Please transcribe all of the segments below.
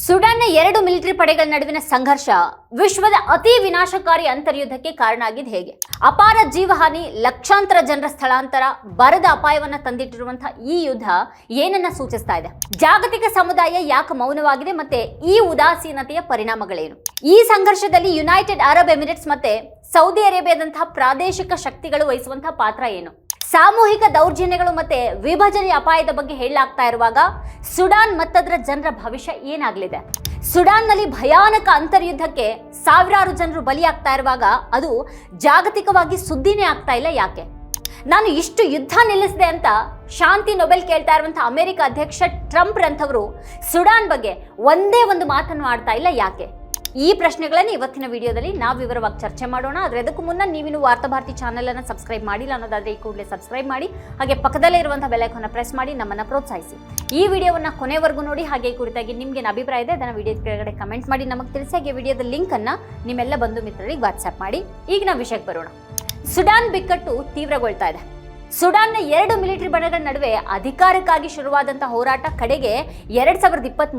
ಸುಡಾನ್ನ ಎರಡು ಮಿಲಿಟರಿ ಪಡೆಗಳ ನಡುವಿನ ಸಂಘರ್ಷ ವಿಶ್ವದ ಅತಿ ವಿನಾಶಕಾರಿ ಅಂತರ್ಯುದ್ಧಕ್ಕೆ ಕಾರಣ ಆಗಿದ್ದು ಹೇಗೆ? ಅಪಾರ ಜೀವಹಾನಿ, ಲಕ್ಷಾಂತರ ಜನರ ಸ್ಥಳಾಂತರ, ಬರದ ಅಪಾಯವನ್ನು ತಂದಿಟ್ಟಿರುವಂತಹ ಈ ಯುದ್ಧ ಏನನ್ನ ಸೂಚಿಸ್ತಾ ಇದೆ? ಜಾಗತಿಕ ಸಮುದಾಯ ಯಾಕೆ ಮೌನವಾಗಿದೆ ಮತ್ತೆ ಈ ಉದಾಸೀನತೆಯ ಪರಿಣಾಮಗಳೇನು? ಈ ಸಂಘರ್ಷದಲ್ಲಿ ಯುನೈಟೆಡ್ ಅರಬ್ ಎಮಿರೇಟ್ಸ್ ಮತ್ತೆ ಸೌದಿ ಅರೇಬಿಯಾದಂತಹ ಪ್ರಾದೇಶಿಕ ಶಕ್ತಿಗಳು ವಹಿಸುವಂತಹ ಪಾತ್ರ ಏನು? ಸಾಮೂಹಿಕ ದೌರ್ಜನ್ಯಗಳು ಮತ್ತೆ ವಿಭಜನೆ ಅಪಾಯದ ಬಗ್ಗೆ ಹೇಳಲಾಗ್ತಾ ಇರುವಾಗ ಸುಡಾನ್ ಮತ್ತದರ ಜನರ ಭವಿಷ್ಯ ಏನಾಗಲಿದೆ? ಸುಡಾನ್ನಲ್ಲಿ ಭಯಾನಕ ಅಂತರ್ಯುದ್ಧಕ್ಕೆ ಸಾವಿರಾರು ಜನರು ಬಲಿಯಾಗ್ತಾ ಇರುವಾಗ ಅದು ಜಾಗತಿಕವಾಗಿ ಸುದ್ದಿನೇ ಆಗ್ತಾ ಇಲ್ಲ ಯಾಕೆ? ನಾನು ಇಷ್ಟು ಯುದ್ಧ ನಿಲ್ಲಿಸಿದೆ ಅಂತ ಶಾಂತಿ ನೊಬೆಲ್ ಕೇಳ್ತಾ ಇರುವಂಥ ಅಮೆರಿಕ ಅಧ್ಯಕ್ಷ ಟ್ರಂಪ್ ರಂಥವರು ಸುಡಾನ್ ಬಗ್ಗೆ ಒಂದೇ ಒಂದು ಮಾತನ್ನು ಆಡ್ತಾ ಇಲ್ಲ ಯಾಕೆ? ಈ ಪ್ರಶ್ನೆಗಳನ್ನು ಇವತ್ತಿನ ವಿಡಿಯೋದಲ್ಲಿ ನಾವು ವಿವರವಾಗಿ ಚರ್ಚೆ ಮಾಡೋಣ. ಆದರೆ ಅದಕ್ಕೂ ಮುನ್ನ ನೀವಿನ್ನು ವಾರ್ತಾಭಾರತಿ ಚಾನೆಲ್ ಅನ್ನು ಸಬ್ಸ್ಕ್ರೈಬ್ ಮಾಡಿಲ್ಲ ಅನ್ನೋದಾದ್ರೆ ಈ ಕೂಡಲೇ ಸಬ್ಸ್ಕ್ರೈಬ್ ಮಾಡಿ. ಹಾಗೆ ಪಕ್ಕದಲ್ಲೇ ಇರುವಂತಹ ಬೆಲೈಕನ್ನ ಪ್ರೆಸ್ ಮಾಡಿ ನಮ್ಮನ್ನು ಪ್ರೋತ್ಸಾಹಿಸಿ. ಈ ವಿಡಿಯೋವನ್ನ ಕೊನೆವರೆಗೂ ನೋಡಿ, ಹಾಗೆ ಈ ಕುರಿತಾಗಿ ನಿಮಗೆ ಅಭಿಪ್ರಾಯ ಇದೆ ಅದನ್ನು ವಿಡಿಯೋ ಕೆಳಗಡೆ ಕಮೆಂಟ್ ಮಾಡಿ. ನಮಗೆ ತಿಳಿಸಿ, ಹಾಗೆ ವಿಡಿಯೋದ ಲಿಂಕ್ ಅನ್ನು ನಿಮ್ಮೆಲ್ಲ ಬಂಧು ಮಿತ್ರರಿಗೆ ವಾಟ್ಸ್ಆ್ಯಪ್ ಮಾಡಿ. ಈಗ ನಾವು ವಿಷಯಕ್ಕೆ ಬರೋಣ. ಸುಡಾನ್ ಬಿಕ್ಕಟ್ಟು ತೀವ್ರಗೊಳ್ತಾ ಇದೆ. ಸುಡಾನ್ನ ಎರಡು ಮಿಲಿಟರಿ ಬಣಗಳ ನಡುವೆ ಅಧಿಕಾರಕ್ಕಾಗಿ ಶುರುವಾದಂಥ ಹೋರಾಟ ಕಡೆಗೆ ಎರಡ್ ಸಾವಿರದ ಇಪ್ಪತ್ತ್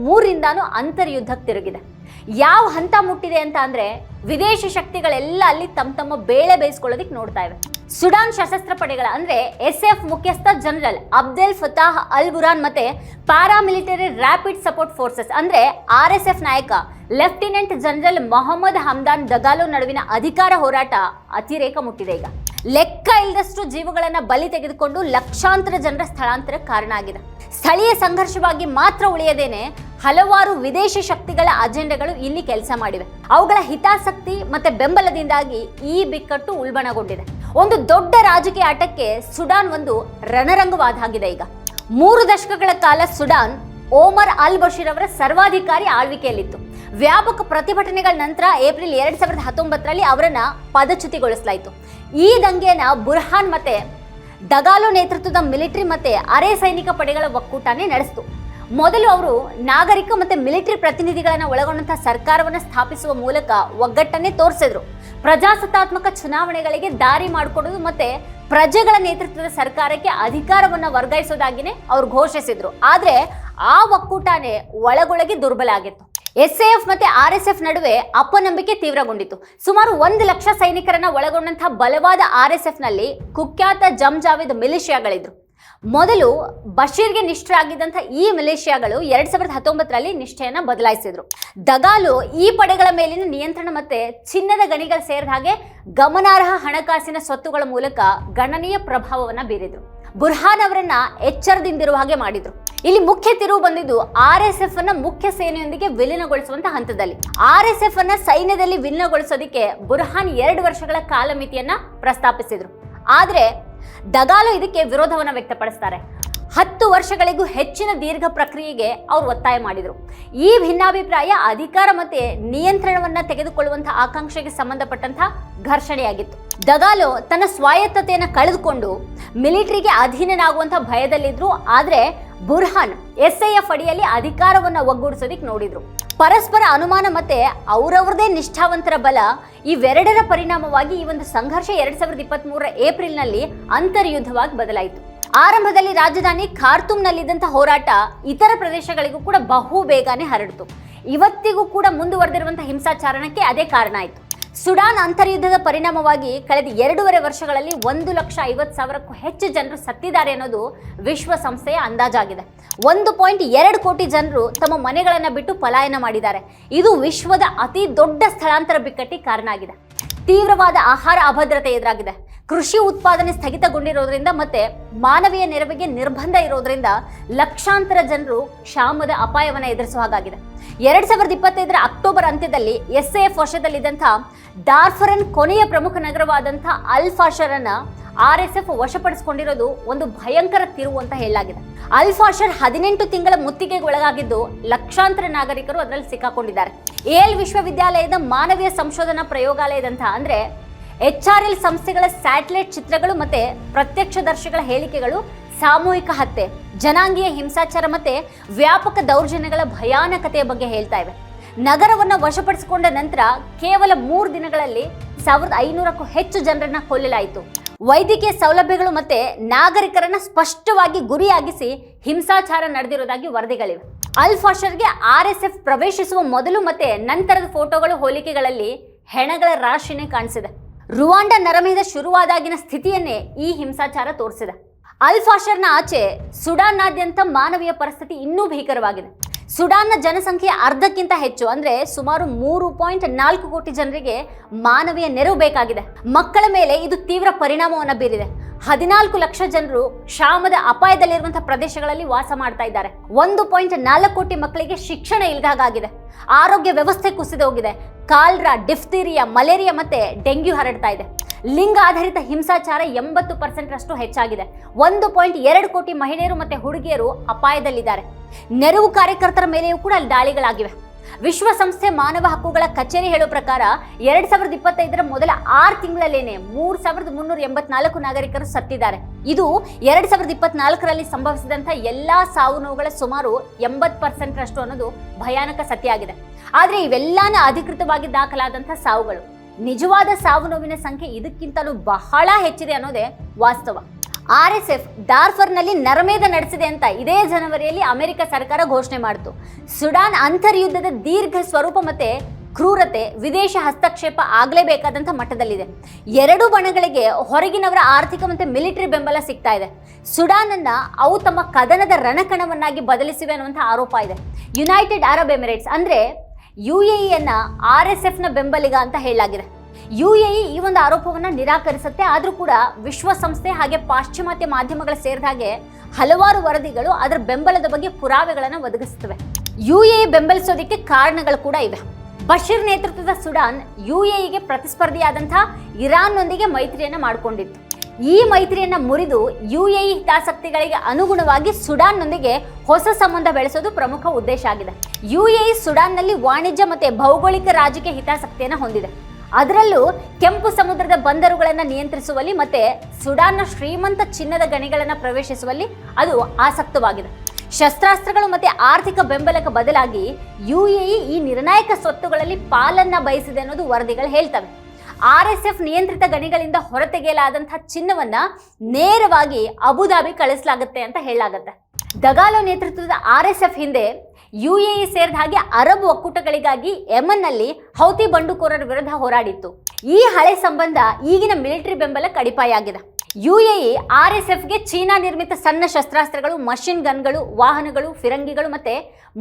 ಅಂತರ್ಯುದ್ಧಕ್ಕೆ ತಿರುಗಿದೆ. ಯಾವ ಹಂತ ಮುಟ್ಟಿದೆ ಅಂತ ಅಂದರೆ ವಿದೇಶಿ ಶಕ್ತಿಗಳೆಲ್ಲ ಅಲ್ಲಿ ತಮ್ಮ ತಮ್ಮ ಬೇಳೆ ಬೇಯಿಸ್ಕೊಳ್ಳೋದಕ್ಕೆ ನೋಡ್ತಾ ಇವೆ. ಸುಡಾನ್ ಸಶಸ್ತ್ರ ಪಡೆಗಳ ಅಂದ್ರೆ ಎಸ್ ಎಫ್ ಮುಖ್ಯಸ್ಥ general Abdel Fattah al Burhan ಮತ್ತೆ ಪ್ಯಾರಾಮಿಲಿಟರಿ ರ್ಯಾಪಿಡ್ ಸಪೋರ್ಟ್ ಫೋರ್ಸಸ್ ಅಂದ್ರೆ ಆರ್ ಎಸ್ ಎಫ್ ನಾಯಕ lieutenant general Mohammed Hamdan Dagalo ನಡುವಿನ ಅಧಿಕಾರ ಹೋರಾಟ ಅತಿರೇಕ ಮುಟ್ಟಿದೆ ಈಗ. ಲೆಕ್ಕ ಇಲ್ಲದಷ್ಟು ಜೀವಗಳನ್ನ ಬಲಿ ತೆಗೆದುಕೊಂಡು ಲಕ್ಷಾಂತರ ಜನರ ಸ್ಥಳಾಂತರಕ್ಕೆ ಕಾರಣ ಆಗಿದೆ. ಸ್ಥಳೀಯ ಸಂಘರ್ಷವಾಗಿ ಮಾತ್ರ ಉಳಿಯದೇನೆ ಹಲವಾರು ವಿದೇಶಿ ಶಕ್ತಿಗಳ ಅಜೆಂಡಗಳು ಇಲ್ಲಿ ಕೆಲಸ ಮಾಡಿವೆ. ಅವುಗಳ ಹಿತಾಸಕ್ತಿ ಮತ್ತೆ ಬೆಂಬಲದಿಂದಾಗಿ ಈ ಬಿಕ್ಕಟ್ಟು ಉಲ್ಬಣಗೊಂಡಿದೆ. ಒಂದು ದೊಡ್ಡ ರಾಜಕೀಯ ಆಟಕ್ಕೆ ಸುಡಾನ್ ಒಂದು ರಣರಂಗವಾದ ಹಾಗಿದೆ ಈಗ. ಮೂರು ದಶಕಗಳ ಕಾಲ ಸುಡಾನ್ ಓಮರ್ ಅಲ್ ಬಶೀರ್ ಅವರ ಸರ್ವಾಧಿಕಾರಿ ಆಳ್ವಿಕೆಯಲ್ಲಿತ್ತು. ವ್ಯಾಪಕ ಪ್ರತಿಭಟನೆಗಳ ನಂತರ ಏಪ್ರಿಲ್ ಎರಡ್ ಸಾವಿರದ ಹತ್ತೊಂಬತ್ತರಲ್ಲಿ ಅವರನ್ನ ಪದಚ್ಯುತಿಗೊಳಿಸಲಾಯಿತು. ಈ ದಂಗೆಯನ್ನ ಬುರ್ಹಾನ್ ಮತ್ತೆ ದಗಾಲೋ ನೇತೃತ್ವದ ಮಿಲಿಟರಿ ಮತ್ತೆ ಅರೆ ಸೈನಿಕ ಪಡೆಗಳ ಒಕ್ಕೂಟನೇ ನಡೆಸಿತು. ಮೊದಲು ಅವರು ನಾಗರಿಕ ಮತ್ತೆ ಮಿಲಿಟರಿ ಪ್ರತಿನಿಧಿಗಳನ್ನ ಒಳಗೊಂಡಂತಹ ಸರ್ಕಾರವನ್ನ ಸ್ಥಾಪಿಸುವ ಮೂಲಕ ಒಗ್ಗಟ್ಟನ್ನೇ ತೋರಿಸಿದ್ರು. ಪ್ರಜಾಸತ್ತಾತ್ಮಕ ಚುನಾವಣೆಗಳಿಗೆ ದಾರಿ ಮಾಡಿಕೊಡೋದು ಮತ್ತೆ ಪ್ರಜೆಗಳ ನೇತೃತ್ವದ ಸರ್ಕಾರಕ್ಕೆ ಅಧಿಕಾರವನ್ನ ವರ್ಗಾಯಿಸೋದಾಗಿನೇ ಅವ್ರು ಘೋಷಿಸಿದ್ರು. ಆದರೆ ಆ ಒಕ್ಕೂಟನೇ ಒಳಗೊಳಗೆ ದುರ್ಬಲ ಆಗಿತ್ತು. ಎಸ್ ಎಫ್ ಮತ್ತೆ ಆರ್ ಎಸ್ ಎಫ್ ನಡುವೆ ಅಪನಂಬಿಕೆ ತೀವ್ರಗೊಂಡಿತು ಸುಮಾರು ಒಂದು ಲಕ್ಷ ಸೈನಿಕರನ್ನ ಒಳಗೊಂಡಂತಹ ಬಲವಾದ ಆರ್ ಎಸ್ ಎಫ್ನಲ್ಲಿ ಕುಖ್ಯಾತ ಜಮ್ ಜಾವೇದ್ ಮಿಲಿಷಿಯಾಗಳಿದ್ರು. ಮೊದಲು ಬಶೀರ್ಗೆ ನಿಷ್ಠರಾಗಿದ್ದಂಥ ಈ ಮಿಲಿಷಿಯಾಗಳು ಎರಡ್ ಸಾವಿರದ ಹತ್ತೊಂಬತ್ತರಲ್ಲಿ ನಿಷ್ಠೆಯನ್ನು ಬದಲಾಯಿಸಿದ್ರು. ದಗಾಲು ಈ ಪಡೆಗಳ ಮೇಲಿನ ನಿಯಂತ್ರಣ ಮತ್ತೆ ಚಿನ್ನದ ಗಣಿಗಳು ಸೇರಿದ ಹಾಗೆ ಗಮನಾರ್ಹ ಹಣಕಾಸಿನ ಸ್ವತ್ತುಗಳ ಮೂಲಕ ಗಣನೀಯ ಪ್ರಭಾವವನ್ನ ಬೀರಿದ್ರು. ಬುರ್ಹಾನ್ ಅವರನ್ನ ಎಚ್ಚರದಿಂದಿರುವ ಹಾಗೆ ಮಾಡಿದ್ರು. ಇಲ್ಲಿ ಮುಖ್ಯ ತಿರುವು ಬಂದಿದ್ದು ಆರ್ ಎಸ್ ಎಫ್ ಅನ್ನ ಮುಖ್ಯ ಸೇನೆಯೊಂದಿಗೆ ವಿಲೀನಗೊಳಿಸುವಂತ ಹಂತದಲ್ಲಿ. ಆರ್ ಎಸ್ ಎಫ್ ಅನ್ನ ಸೈನ್ಯದಲ್ಲಿ ವಿಲೀನಗೊಳಿಸೋದಕ್ಕೆ ಬುರ್ಹಾನ್ ಎರಡು ವರ್ಷಗಳ ಕಾಲಮಿತಿಯನ್ನ ಪ್ರಸ್ತಾಪಿಸಿದ್ರು. ಆದ್ರೆ ದಗಾಲು ಇದಕ್ಕೆ ವಿರೋಧವನ್ನ ವ್ಯಕ್ತಪಡಿಸ್ತಾರೆ. ಹತ್ತು ವರ್ಷಗಳಿಗೂ ಹೆಚ್ಚಿನ ದೀರ್ಘ ಪ್ರಕ್ರಿಯೆಗೆ ಅವರು ಒತ್ತಾಯ ಮಾಡಿದರು. ಈ ಭಿನ್ನಾಭಿಪ್ರಾಯ ಅಧಿಕಾರ ಮತ್ತೆ ನಿಯಂತ್ರಣವನ್ನ ತೆಗೆದುಕೊಳ್ಳುವಂತಹ ಆಕಾಂಕ್ಷೆಗೆ ಸಂಬಂಧಪಟ್ಟಂತಹ ಘರ್ಷಣೆಯಾಗಿತ್ತು. ದಗಾಲೋ ತನ್ನ ಸ್ವಾಯತ್ತತೆಯನ್ನು ಕಳೆದುಕೊಂಡು ಮಿಲಿಟರಿಗೆ ಅಧೀನನಾಗುವಂತಹ ಭಯದಲ್ಲಿದ್ರು. ಆದ್ರೆ ಬುರ್ಹಾನ್ ಎಸ್ ಐ ಎಫ್ ಅಡಿಯಲ್ಲಿ ಅಧಿಕಾರವನ್ನ ಒಗ್ಗೂಡಿಸೋದಿಕ್ಕೆ ನೋಡಿದ್ರು. ಪರಸ್ಪರ ಅನುಮಾನ ಮತ್ತೆ ಅವರವ್ರದೇ ನಿಷ್ಠಾವಂತರ ಬಲ ಇವೆರಡರ ಪರಿಣಾಮವಾಗಿ ಈ ಒಂದು ಸಂಘರ್ಷ ಎರಡ್ ಸಾವಿರದ ಇಪ್ಪತ್ತ್ ಮೂರರ ಏಪ್ರಿಲ್ನಲ್ಲಿ ಅಂತರ್ಯುದ್ಧವಾಗಿ ಬದಲಾಯಿತು. ಆರಂಭದಲ್ಲಿ ರಾಜಧಾನಿ ಖಾರ್ತೂಮ್ನಲ್ಲಿದ್ದಂಥ ಹೋರಾಟ ಇತರ ಪ್ರದೇಶಗಳಿಗೂ ಕೂಡ ಬಹು ಬೇಗನೆ ಹರಡಿತು. ಇವತ್ತಿಗೂ ಕೂಡ ಮುಂದುವರೆದಿರುವಂತಹ ಹಿಂಸಾಚಾರಣಕ್ಕೆ ಅದೇ ಕಾರಣ ಆಯಿತು. ಸುಡಾನ್ ಅಂತರ್ಯುದ್ಧದ ಪರಿಣಾಮವಾಗಿ ಕಳೆದ ಎರಡೂವರೆ ವರ್ಷಗಳಲ್ಲಿ ಒಂದು ಲಕ್ಷ ಐವತ್ತು ಸಾವಿರಕ್ಕೂ ಹೆಚ್ಚು ಜನರು ಸತ್ತಿದ್ದಾರೆ ಅನ್ನೋದು ವಿಶ್ವಸಂಸ್ಥೆಯ ಅಂದಾಜಾಗಿದೆ. ಒಂದು ಪಾಯಿಂಟ್ ಎರಡು ಕೋಟಿ ಜನರು ತಮ್ಮ ಮನೆಗಳನ್ನು ಬಿಟ್ಟು ಪಲಾಯನ ಮಾಡಿದ್ದಾರೆ. ಇದು ವಿಶ್ವದ ಅತಿ ದೊಡ್ಡ ಸ್ಥಳಾಂತರ ಬಿಕ್ಕಟ್ಟಿಗೆ ಕಾರಣ ಆಗಿದೆ. ತೀವ್ರವಾದ ಆಹಾರ ಅಭದ್ರತೆ ಎದುರಾಗಿದೆ. ಕೃಷಿ ಉತ್ಪಾದನೆ ಸ್ಥಗಿತಗೊಂಡಿರೋದ್ರಿಂದ ಮತ್ತೆ ಮಾನವೀಯ ನೆರವಿಗೆ ನಿರ್ಬಂಧ ಇರೋದ್ರಿಂದ ಲಕ್ಷಾಂತರ ಜನರು ಕ್ಷಾಮದ ಅಪಾಯವನ್ನು ಎದುರಿಸುವ ಹಾಗಾಗಿದೆ. ಎರಡ್ ಸಾವಿರದ ಇಪ್ಪತ್ತೈದರ ಅಕ್ಟೋಬರ್ ಅಂತ್ಯದಲ್ಲಿ ಎಸ್ ಎಫ್ ವರ್ಷದಲ್ಲಿದ್ದಂಥ ಡಾರ್ಫರನ್ ಕೊನೆಯ ಪ್ರಮುಖ ನಗರವಾದಂಥ ಅಲ್ ಫಾಷರ್ ಅನ್ನ ಆರ್ ಎಸ್ ಎಫ್ ವಶಪಡಿಸಿಕೊಂಡಿರೋದು ಒಂದು ಭಯಂಕರ ತಿರುವು ಅಂತ ಹೇಳಲಾಗಿದೆ. ಅಲ್ ಫಾಷರ್ ಹದಿನೆಂಟು ತಿಂಗಳ ಮುತ್ತಿಗೆಗೆ ಒಳಗಾಗಿದ್ದು ಲಕ್ಷಾಂತರ ನಾಗರಿಕರು ಅದರಲ್ಲಿ ಸಿಕ್ಕಾಕೊಂಡಿದ್ದಾರೆ. ಏಲ್ ವಿಶ್ವವಿದ್ಯಾಲಯದ ಮಾನವೀಯ ಸಂಶೋಧನಾ ಪ್ರಯೋಗಾಲಯದಂತಹ ಅಂದ್ರೆ ಎಚ್ ಆರ್ ಎಲ್ ಸಂಸ್ಥೆಗಳ ಸ್ಯಾಟಲೈಟ್ ಚಿತ್ರಗಳು ಮತ್ತೆ ಪ್ರತ್ಯಕ್ಷದರ್ಶಿಗಳ ಹೇಳಿಕೆಗಳು, ಸಾಮೂಹಿಕ ಹತ್ಯೆ, ಜನಾಂಗೀಯ ಹಿಂಸಾಚಾರ ಮತ್ತೆ ವ್ಯಾಪಕ ದೌರ್ಜನ್ಯಗಳ ಭಯಾನಕತೆಯ ಬಗ್ಗೆ ಹೇಳ್ತಾ ಇವೆ. ನಗರವನ್ನು ವಶಪಡಿಸಿಕೊಂಡ ನಂತರ ಕೇವಲ ಮೂರು ದಿನಗಳಲ್ಲಿ ಸಾವಿರದ ಐನೂರಕ್ಕೂ ಹೆಚ್ಚು ಜನರನ್ನ ಕೊಲ್ಲಲಾಯಿತು. ವೈದ್ಯಕೀಯ ಸೌಲಭ್ಯಗಳು ಮತ್ತೆ ನಾಗರಿಕರನ್ನ ಸ್ಪಷ್ಟವಾಗಿ ಗುರಿಯಾಗಿಸಿ ಹಿಂಸಾಚಾರ ನಡೆದಿರೋದಾಗಿ ವರದಿಗಳಿವೆ. ಅಲ್ ಫಾಷರ್ಗೆ ಆರ್ ಎಸ್ ಎಫ್ ಪ್ರವೇಶಿಸುವ ಮೊದಲು ಮತ್ತೆ ನಂತರದ ಫೋಟೋಗಳು ಹೋಲಿಕೆಗಳಲ್ಲಿ ಹೆಣಗಳ ರಾಶಿನೇ ಕಾಣಿಸಿದೆ. ರುವಾಂಡ ನರಮೇಧ ಶುರುವಾದಾಗಿನ ಸ್ಥಿತಿಯನ್ನೇ ಈ ಹಿಂಸಾಚಾರ ತೋರಿಸಿದೆ. ಅಲ್ ಫಾಷರ್ನ ಆಚೆ ಸುಡಾನ್ನಾದ್ಯಂತ ಮಾನವೀಯ ಪರಿಸ್ಥಿತಿ ಇನ್ನೂ ಭೀಕರವಾಗಿದೆ. ಸುಡಾನ್ನ ಜನಸಂಖ್ಯೆ ಅರ್ಧಕ್ಕಿಂತ ಹೆಚ್ಚು, ಅಂದ್ರೆ ಸುಮಾರು ಮೂರು ಪಾಯಿಂಟ್ ನಾಲ್ಕು ಕೋಟಿ ಜನರಿಗೆ ಮಾನವೀಯ ನೆರವು ಬೇಕಾಗಿದೆ. ಮಕ್ಕಳ ಮೇಲೆ ಇದು ತೀವ್ರ ಪರಿಣಾಮವನ್ನು ಬೀರಿದೆ. ಹದಿನಾಲ್ಕು ಲಕ್ಷ ಜನರು ಕ್ಷಾಮದ ಅಪಾಯದಲ್ಲಿರುವಂತಹ ಪ್ರದೇಶಗಳಲ್ಲಿ ವಾಸ ಮಾಡ್ತಾ ಇದ್ದಾರೆ. ಒಂದು ಪಾಯಿಂಟ್ ನಾಲ್ಕು ಕೋಟಿ ಮಕ್ಕಳಿಗೆ ಶಿಕ್ಷಣ ಇಲ್ದಾಗಾಗಿದೆ. ಆರೋಗ್ಯ ವ್ಯವಸ್ಥೆ ಕುಸಿದು ಹೋಗಿದೆ. ಕಾಲ್ರಾ, ಡಿಫ್ತೀರಿಯಾ, ಮಲೇರಿಯಾ ಮತ್ತೆ ಡೆಂಗ್ಯೂ ಹರಡ್ತಾ ಇದೆ. ಲಿಂಗ ಆಧಾರಿತ ಹಿಂಸಾಚಾರ ಎಂಬತ್ತು ಪರ್ಸೆಂಟ್ ರಷ್ಟು ಹೆಚ್ಚಾಗಿದೆ. ಒಂದು ಪಾಯಿಂಟ್ ಎರಡು ಕೋಟಿ ಮಹಿಳೆಯರು ಮತ್ತೆ ಹುಡುಗಿಯರು ಅಪಾಯದಲ್ಲಿದ್ದಾರೆ. ನೆರವು ಕಾರ್ಯಕರ್ತರ ಮೇಲೆಯೂ ಕೂಡ ಅಲ್ಲಿ ದಾಳಿಗಳಾಗಿವೆ. ವಿಶ್ವಸಂಸ್ಥೆ ಮಾನವ ಹಕ್ಕುಗಳ ಕಚೇರಿ ಹೇಳೋ ಪ್ರಕಾರ ಎರಡ್ ಸಾವಿರದ ಇಪ್ಪತ್ತೈದರ ಮೊದಲ ಆರು ತಿಂಗಳಲ್ಲೇನೆ ಮೂರ್ ಸಾವಿರದ ಮುನ್ನೂರ ಎಂಬತ್ನಾಲ್ಕು ನಾಗರಿಕರು ಸತ್ತಿದ್ದಾರೆ. ಇದು ಎರಡ್ ಸಾವಿರದ ಇಪ್ಪತ್ನಾಲ್ಕರಲ್ಲಿ ಸಂಭವಿಸಿದಂಥ ಎಲ್ಲಾ ಸಾವು ನೋವುಗಳ ಸುಮಾರು ಎಂಬತ್ ಪರ್ಸೆಂಟ್ ರಷ್ಟು ಅನ್ನೋದು ಭಯಾನಕ ಸತ್ಯಾಗಿದೆ ಆದ್ರೆ ಇವೆಲ್ಲಾನ ಅಧಿಕೃತವಾಗಿ ದಾಖಲಾದಂತಹ ಸಾವುಗಳು. ನಿಜವಾದ ಸಾವು ನೋವಿನ ಸಂಖ್ಯೆ ಇದಕ್ಕಿಂತಲೂ ಬಹಳ ಹೆಚ್ಚಿದೆ ಅನ್ನೋದೇ ವಾಸ್ತವ. ಆರ್ ಎಸ್ ಎಫ್ ಡಾರ್ಫರ್ನಲ್ಲಿ ನರಮೇಧ ನಡೆಸಿದೆ ಅಂತ ಇದೇ ಜನವರಿಯಲ್ಲಿ ಅಮೆರಿಕ ಸರ್ಕಾರ ಘೋಷಣೆ ಮಾಡಿತು. ಸುಡಾನ್ ಅಂತರ್ಯುದ್ಧದ ದೀರ್ಘ ಸ್ವರೂಪ ಮತ್ತೆ ಕ್ರೂರತೆ, ವಿದೇಶ ಹಸ್ತಕ್ಷೇಪ ಆಗಲೇಬೇಕಾದಂಥ ಮಟ್ಟದಲ್ಲಿದೆ. ಎರಡೂ ಬಣಗಳಿಗೆ ಹೊರಗಿನವರ ಆರ್ಥಿಕ ಮತ್ತು ಮಿಲಿಟರಿ ಬೆಂಬಲ ಸಿಗ್ತಾ ಇದೆ. ಸುಡಾನನ್ನು ಅವು ತಮ್ಮ ಕದನದ ರಣಕಣವನ್ನಾಗಿ ಬದಲಿಸಿವೆ ಅನ್ನುವಂಥ ಆರೋಪ ಇದೆ. ಯುನೈಟೆಡ್ ಅರಬ್ ಎಮಿರೇಟ್ಸ್ ಅಂದರೆ ಯು ಎ ಇಯನ್ನು ಆರ್ ಎಸ್ ಎಫ್ನ ಬೆಂಬಲಿಗ ಅಂತ ಹೇಳಲಾಗಿದೆ. ಯು ಎ ಈ ಒಂದು ಆರೋಪವನ್ನು ನಿರಾಕರಿಸುತ್ತೆ. ಆದರೂ ಕೂಡ ವಿಶ್ವಸಂಸ್ಥೆ ಹಾಗೆ ಪಾಶ್ಚಿಮಾತ್ಯ ಮಾಧ್ಯಮಗಳ ಸೇರಿದ ಹಾಗೆ ಹಲವಾರು ವರದಿಗಳು ಅದರ ಬೆಂಬಲದ ಬಗ್ಗೆ ಪುರಾವೆಗಳನ್ನು ಒದಗಿಸುತ್ತವೆ. ಯು ಎ ಬೆಂಬಲಿಸೋದಕ್ಕೆ ಕಾರಣಗಳು ಕೂಡ ಇವೆ. ಬಶೀರ್ ನೇತೃತ್ವದ ಸುಡಾನ್ ಯು ಎ ಇಗೆ ಪ್ರತಿಸ್ಪರ್ಧಿಯಾದಂಥ ಇರಾನ್ನೊಂದಿಗೆ ಮೈತ್ರಿಯನ್ನು ಮಾಡಿಕೊಂಡಿತ್ತು. ಈ ಮೈತ್ರಿಯನ್ನು ಮುರಿದು ಯು ಎ ಹಿತಾಸಕ್ತಿಗಳಿಗೆ ಅನುಗುಣವಾಗಿ ಸುಡಾನ್ನೊಂದಿಗೆ ಹೊಸ ಸಂಬಂಧ ಬೆಳೆಸೋದು ಪ್ರಮುಖ ಉದ್ದೇಶ ಆಗಿದೆ. ಯು ಎ ಸುಡಾನ್ನಲ್ಲಿ ವಾಣಿಜ್ಯ ಮತ್ತು ಭೌಗೋಳಿಕ ರಾಜಕೀಯ ಹಿತಾಸಕ್ತಿಯನ್ನು ಹೊಂದಿದೆ. ಅದರಲ್ಲೂ ಕೆಂಪು ಸಮುದ್ರದ ಬಂದರುಗಳನ್ನು ನಿಯಂತ್ರಿಸುವಲ್ಲಿ ಮತ್ತೆ ಸುಡಾನ್ನ ಶ್ರೀಮಂತ ಚಿನ್ನದ ಗಣಿಗಳನ್ನು ಪ್ರವೇಶಿಸುವಲ್ಲಿ ಅದು ಆಸಕ್ತವಾಗಿದೆ. ಶಸ್ತ್ರಾಸ್ತ್ರಗಳು ಮತ್ತೆ ಆರ್ಥಿಕ ಬೆಂಬಲಕ್ಕೆ ಬದಲಾಗಿ ಯು ಎ ಈ ನಿರ್ಣಾಯಕ ಸ್ವತ್ತುಗಳಲ್ಲಿ ಪಾಲನ್ನ ಬಯಸಿದೆ ಅನ್ನೋದು ವರದಿಗಳು ಹೇಳ್ತವೆ. ಆರ್ ಎಸ್ ಎಫ್ ನಿಯಂತ್ರಿತ ಗಣಿಗಳಿಂದ ಹೊರತೆಗೆಯಲಾದಂತಹ ಚಿನ್ನವನ್ನ ನೇರವಾಗಿ ಅಬುದಾಬಿ ಕಳಿಸಲಾಗುತ್ತೆ ಅಂತ ಹೇಳಲಾಗುತ್ತೆ. ದಗಾಲೋ ನೇತೃತ್ವದ ಆರ್ ಎಸ್ ಎಫ್ ಹಿಂದೆ ಯು ಎ ಇ ಸೇರಿದ ಹಾಗೆ ಅರಬ್ ಒಕ್ಕೂಟಗಳಿಗಾಗಿ ಯೆಮನ್ನಲ್ಲಿ ಹೌತಿ ಬಂಡುಕೋರರ ವಿರುದ್ಧ ಹೋರಾಡಿತ್ತು. ಈ ಹಳೆ ಸಂಬಂಧ ಈಗಿನ ಮಿಲಿಟರಿ ಬೆಂಬಲ ಕಡಿಪಾಯ ಆಗಿದೆ. U A E R S ಎಫ್ಗೆ China ನಿರ್ಮಿತ ಸಣ್ಣ ಶಸ್ತ್ರಾಸ್ತ್ರಗಳು, ಮಷಿನ್ ಗನ್ಗಳು, ವಾಹನಗಳು, ಫಿರಂಗಿಗಳು ಮತ್ತೆ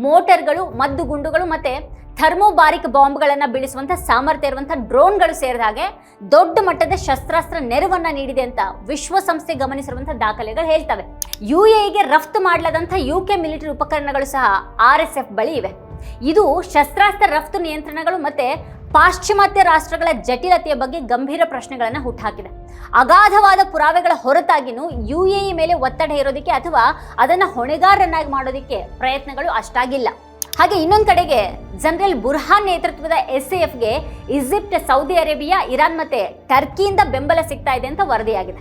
ಮೋಟರ್ಗಳು, ಮದ್ದು ಗುಂಡುಗಳು ಮತ್ತೆ ಥರ್ಮೋಬಾರಿಕ್ ಬಾಂಬ್ಗಳನ್ನು ಬೀಳಿಸುವಂಥ ಸಾಮರ್ಥ್ಯ ಇರುವಂಥ ಡ್ರೋನ್ಗಳು ಸೇರಿದ ಹಾಗೆ ದೊಡ್ಡ ಮಟ್ಟದ ಶಸ್ತ್ರಾಸ್ತ್ರ ನೆರವನ್ನು ನೀಡಿದೆ ಅಂತ ವಿಶ್ವಸಂಸ್ಥೆ ಗಮನಿಸಿರುವಂಥ ದಾಖಲೆಗಳು ಹೇಳ್ತವೆ. ಯು ಎಗೆ ರಫ್ತು ಮಾಡಲಾದಂಥ ಯು ಕೆ ಮಿಲಿಟರಿ ಉಪಕರಣಗಳು ಸಹ ಆರ್ ಎಸ್ ಎಫ್ ಬಳಿ ಇವೆ. ಇದು ಶಸ್ತ್ರಾಸ್ತ್ರ ರಫ್ತು ನಿಯಂತ್ರಣಗಳು ಮತ್ತು ಪಾಶ್ಚಿಮಾತ್ಯ ರಾಷ್ಟ್ರಗಳ ಜಟಿಲತೆಯ ಬಗ್ಗೆ ಗಂಭೀರ ಪ್ರಶ್ನೆಗಳನ್ನು ಹುಟ್ಟುಹಾಕಿದೆ ಅಗಾಧವಾದ ಪುರಾವೆಗಳ ಹೊರತಾಗಿನೂ ಯು ಎ ಮೇಲೆ ಒತ್ತಡ ಇರೋದಕ್ಕೆ ಅಥವಾ ಅದನ್ನು ಹೊಣೆಗಾರರನ್ನಾಗಿ ಮಾಡೋದಕ್ಕೆ ಪ್ರಯತ್ನಗಳು ಅಷ್ಟಾಗಿಲ್ಲ. ಹಾಗೆ ಇನ್ನೊಂದು ಕಡೆಗೆ ಜನರಲ್ ಬುರ್ಹಾನ್ ನೇತೃತ್ವದ ಎಸ್ ಎಫ್ಗೆ ಈಜಿಪ್ಟ್, ಸೌದಿ ಅರೇಬಿಯಾ, ಇರಾನ್ ಮತ್ತೆ ಟರ್ಕಿಯಿಂದ ಬೆಂಬಲ ಸಿಗ್ತಾ ಇದೆ ಅಂತ ವರದಿಯಾಗಿದೆ.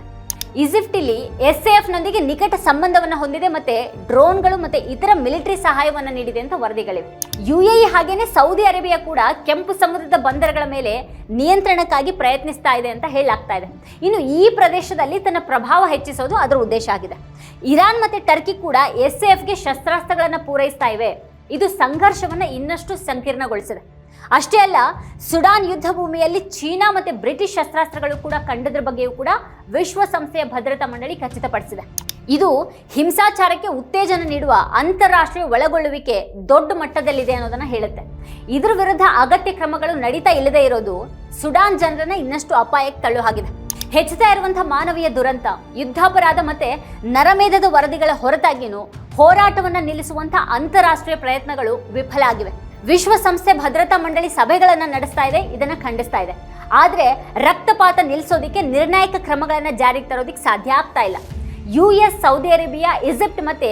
ಈಜಿಪ್ಟ್ ಇಲ್ಲಿ ಎಸ್ ನೊಂದಿಗೆ ನಿಕಟ ಸಂಬಂಧವನ್ನು ಹೊಂದಿದೆ ಮತ್ತೆ ಡ್ರೋನ್ಗಳು ಮತ್ತೆ ಇತರ ಮಿಲಿಟರಿ ಸಹಾಯವನ್ನು ನೀಡಿದೆ ಅಂತ ವರದಿಗಳಿವೆ. ಯು ಎ ಹಾಗೇನೆ ಸೌದಿ ಅರೇಬಿಯಾ ಕೂಡ ಕೆಂಪು ಸಮುದ್ರದ ಬಂದರಗಳ ಮೇಲೆ ನಿಯಂತ್ರಣಕ್ಕಾಗಿ ಪ್ರಯತ್ನಿಸ್ತಾ ಇದೆ ಅಂತ ಹೇಳಲಾಗ್ತಾ ಇದೆ. ಇನ್ನು ಈ ಪ್ರದೇಶದಲ್ಲಿ ತನ್ನ ಪ್ರಭಾವ ಹೆಚ್ಚಿಸೋದು ಅದರ ಉದ್ದೇಶ ಆಗಿದೆ. ಇರಾನ್ ಮತ್ತೆ ಟರ್ಕಿ ಕೂಡ ಎಸ್ ಎಫ್ಗೆ ಶಸ್ತ್ರಾಸ್ತ್ರಗಳನ್ನು ಪೂರೈಸ್ತಾ ಇವೆ. ಇದು ಸಂಘರ್ಷವನ್ನು ಇನ್ನಷ್ಟು ಸಂಕೀರ್ಣಗೊಳಿಸಿದೆ. ಅಷ್ಟೇ ಅಲ್ಲ, ಸುಡಾನ್ ಯುದ್ಧ ಭೂಮಿಯಲ್ಲಿ ಚೀನಾ ಮತ್ತೆ ಬ್ರಿಟಿಷ್ ಶಸ್ತ್ರಾಸ್ತ್ರಗಳು ಕೂಡ ಕಂಡದ್ರ ಬಗ್ಗೆಯೂ ಕೂಡ ವಿಶ್ವಸಂಸ್ಥೆಯ ಭದ್ರತಾ ಮಂಡಳಿ ಖಚಿತಪಡಿಸಿದೆ. ಇದು ಹಿಂಸಾಚಾರಕ್ಕೆ ಉತ್ತೇಜನ ನೀಡುವ ಅಂತಾರಾಷ್ಟ್ರೀಯ ಒಳಗೊಳ್ಳುವಿಕೆ ದೊಡ್ಡ ಮಟ್ಟದಲ್ಲಿದೆ ಅನ್ನೋದನ್ನ ಹೇಳುತ್ತೆ. ಇದ್ರ ವಿರುದ್ಧ ಅಗತ್ಯ ಕ್ರಮಗಳು ನಡೀತಾ ಇಲ್ಲದೆ ಇರೋದು ಸುಡಾನ್ ಜನರನ್ನ ಇನ್ನಷ್ಟು ಅಪಾಯಕ್ಕೆ ತಳ್ಳು ಹಾಗಿದೆ ಹೆಚ್ಚುತ್ತಾ ಇರುವಂತಹ ಮಾನವೀಯ ದುರಂತ, ಯುದ್ಧಾಪರಾಧ ಮತ್ತೆ ನರಮೇಧದ ವರದಿಗಳ ಹೊರತಾಗಿಯೂ ಹೋರಾಟವನ್ನ ನಿಲ್ಲಿಸುವಂತಹ ಅಂತಾರಾಷ್ಟ್ರೀಯ ಪ್ರಯತ್ನಗಳು ವಿಫಲ ಆಗಿವೆ ವಿಶ್ವಸಂಸ್ಥೆ ಭದ್ರತಾ ಮಂಡಳಿ ಸಭೆಗಳನ್ನು ನಡೆಸ್ತಾ ಇದೆ, ಇದನ್ನು ಖಂಡಿಸ್ತಾ ಇದೆ. ಆದರೆ ರಕ್ತಪಾತ ನಿಲ್ಲಿಸೋದಿಕ್ಕೆ ನಿರ್ಣಾಯಕ ಕ್ರಮಗಳನ್ನು ಜಾರಿಗೆ ತರೋದಿಕ್ಕೆ ಸಾಧ್ಯ ಆಗ್ತಾ ಇಲ್ಲ. U S Saudi Arabia, Egypt ಮತ್ತೆ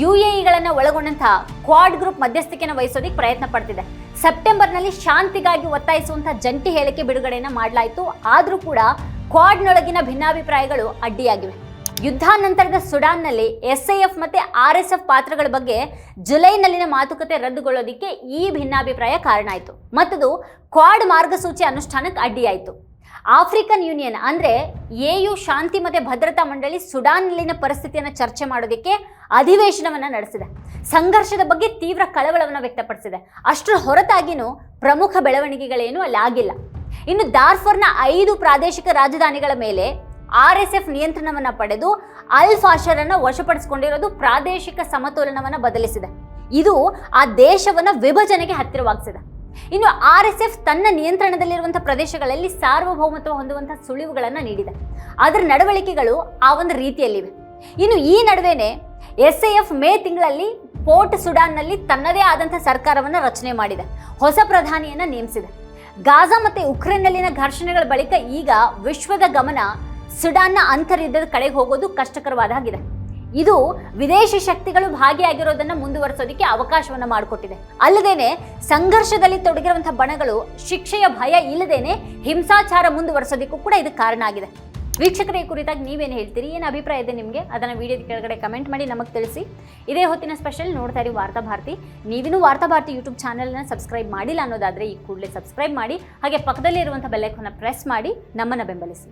ಯು ಎ ಇಗಳನ್ನು ಒಳಗೊಂಡಂತಹ ಕ್ವಾಡ್ ಗ್ರೂಪ್ ಮಧ್ಯಸ್ಥಿಕೆಯನ್ನು ವಹಿಸೋದಿಕ್ಕೆ ಪ್ರಯತ್ನ ಪಡ್ತಿದೆ. ಸೆಪ್ಟೆಂಬರ್ನಲ್ಲಿ ಶಾಂತಿಗಾಗಿ ಒತ್ತಾಯಿಸುವಂಥ ಜಂಟಿ ಹೇಳಿಕೆ ಬಿಡುಗಡೆಯನ್ನು ಮಾಡಲಾಯಿತು. ಆದರೂ ಕೂಡ ಕ್ವಾಡ್ನೊಳಗಿನ ಭಿನ್ನಾಭಿಪ್ರಾಯಗಳು ಅಡ್ಡಿಯಾಗಿವೆ. ಯುದ್ಧಾನಂತರದ ಸುಡಾನ್ನಲ್ಲಿ ಎಸ್ ಐ ಎಫ್ ಮತ್ತೆ ಆರ್ ಎಸ್ ಎಫ್ ಪಾತ್ರಗಳ ಬಗ್ಗೆ ಜುಲೈನಲ್ಲಿನ ಮಾತುಕತೆ ರದ್ದುಗೊಳ್ಳೋದಿಕ್ಕೆ ಈ ಭಿನ್ನಾಭಿಪ್ರಾಯ ಕಾರಣ ಆಯಿತು. ಮತ್ತದು ಕ್ವಾಡ್ ಮಾರ್ಗಸೂಚಿ ಅನುಷ್ಠಾನಕ್ಕೆ ಅಡ್ಡಿಯಾಯಿತು. ಆಫ್ರಿಕನ್ ಯೂನಿಯನ್ ಅಂದರೆ ಎ ಯು ಶಾಂತಿ ಮತ್ತು ಭದ್ರತಾ ಮಂಡಳಿ ಸುಡಾನ್ನಲ್ಲಿನ ಪರಿಸ್ಥಿತಿಯನ್ನು ಚರ್ಚೆ ಮಾಡೋದಕ್ಕೆ ಅಧಿವೇಶನವನ್ನು ನಡೆಸಿದೆ. ಸಂಘರ್ಷದ ಬಗ್ಗೆ ತೀವ್ರ ಕಳವಳವನ್ನು ವ್ಯಕ್ತಪಡಿಸಿದೆ. ಅಷ್ಟರ ಹೊರತಾಗಿನೂ ಪ್ರಮುಖ ಬೆಳವಣಿಗೆಗಳೇನೂ ಅಲ್ಲಿ ಆಗಿಲ್ಲ. ಇನ್ನು ದಾರ್ಫರ್ನ ಐದು ಪ್ರಾದೇಶಿಕ ರಾಜಧಾನಿಗಳ ಮೇಲೆ ಆರ್ ಎಸ್ ಎಫ್ ನಿಯಂತ್ರಣವನ್ನ ಪಡೆದು ಅಲ್ ಫಾಷರನ್ನು ವಶಪಡಿಸಿಕೊಂಡಿರೋದು ಪ್ರಾದೇಶಿಕ ಸಮತೋಲನವನ್ನ ಬದಲಿಸಿದೆ. ಇದು ಆ ದೇಶವನ್ನ ವಿಭಜನೆಗೆ ಹತ್ತಿರವಾಗಿಸಿದೆ. ಇನ್ನು ಆರ್ ಎಸ್ ಎಫ್ ತನ್ನ ನಿಯಂತ್ರಣದಲ್ಲಿರುವಂತಹ ಪ್ರದೇಶಗಳಲ್ಲಿ ಸಾರ್ವಭೌಮತ್ವ ಹೊಂದುವಂತಹ ಸುಳಿವುಗಳನ್ನು ನೀಡಿದೆ. ಅದರ ನಡವಳಿಕೆಗಳು ಆ ಒಂದು ರೀತಿಯಲ್ಲಿವೆ. ಇನ್ನು ಈ ನಡುವೆನೆ ಎಸ್ ಎಫ್ ಮೇ ತಿಂಗಳಲ್ಲಿ ಪೋರ್ಟ್ ಸುಡಾನ್ನಲ್ಲಿ ತನ್ನದೇ ಆದಂಥ ಸರ್ಕಾರವನ್ನು ರಚನೆ ಮಾಡಿದೆ. ಹೊಸ ಪ್ರಧಾನಿಯನ್ನ ನೇಮಿಸಿದೆ. ಗಾಜಾ ಮತ್ತೆ ಉಕ್ರೇನ್ನಲ್ಲಿನ ಘರ್ಷಣೆಗಳ ಬಳಿಕ ಈಗ ವಿಶ್ವದ ಗಮನ ಸುಡಾನ್ನ ಅಂತರ್ಯುದ್ಧದ ಕಡೆಗೆ ಹೋಗೋದು ಕಷ್ಟಕರವಾದ ಹಾಗಿದೆ ಇದು ವಿದೇಶಿ ಶಕ್ತಿಗಳು ಭಾಗಿಯಾಗಿರೋದನ್ನ ಮುಂದುವರಿಸೋದಕ್ಕೆ ಅವಕಾಶವನ್ನು ಮಾಡಿಕೊಟ್ಟಿದೆ. ಅಲ್ಲದೇನೆ ಸಂಘರ್ಷದಲ್ಲಿ ತೊಡಗಿರುವಂತಹ ಬಣಗಳು ಶಿಕ್ಷೆಯ ಭಯ ಇಲ್ಲದೇನೆ ಹಿಂಸಾಚಾರ ಮುಂದುವರಿಸೋದಕ್ಕೂ ಕೂಡ ಇದು ಕಾರಣ ಆಗಿದೆ. ವೀಕ್ಷಕರ, ಈ ಕುರಿತಾಗಿ ನೀವೇನು ಹೇಳ್ತೀರಿ? ಏನು ಅಭಿಪ್ರಾಯ ಇದೆ ನಿಮಗೆ? ಅದನ್ನು ವಿಡಿಯೋದ ಕೆಳಗಡೆ ಕಮೆಂಟ್ ಮಾಡಿ ನಮಗೆ ತಿಳಿಸಿ. ಇದೇ ಹೊತ್ತಿನ ಸ್ಪೆಷಲ್ ನೋಡ್ತಾ ಇರಿ ವಾರ್ತಾಭಾರತಿ ನೀವಿನೂ ವಾರ್ತಾಭಾರತಿ ವಾರ್ತಾ ಭಾರತಿ ಯೂಟ್ಯೂಬ್ ಚಾನಲ್ನ ಸಬ್ಸ್ಕ್ರೈಬ್ ಮಾಡಿಲ್ಲ ಅನ್ನೋದಾದರೆ ಈ ಕೂಡಲೇ ಸಬ್ಸ್ಕ್ರೈಬ್ ಮಾಡಿ, ಹಾಗೆ ಪಕ್ಕದಲ್ಲಿರುವಂಥ ಬೆಲ್ಲೈಕನ್ನ ಪ್ರೆಸ್ ಮಾಡಿ ನಮ್ಮನ್ನು ಬೆಂಬಲಿಸಿ.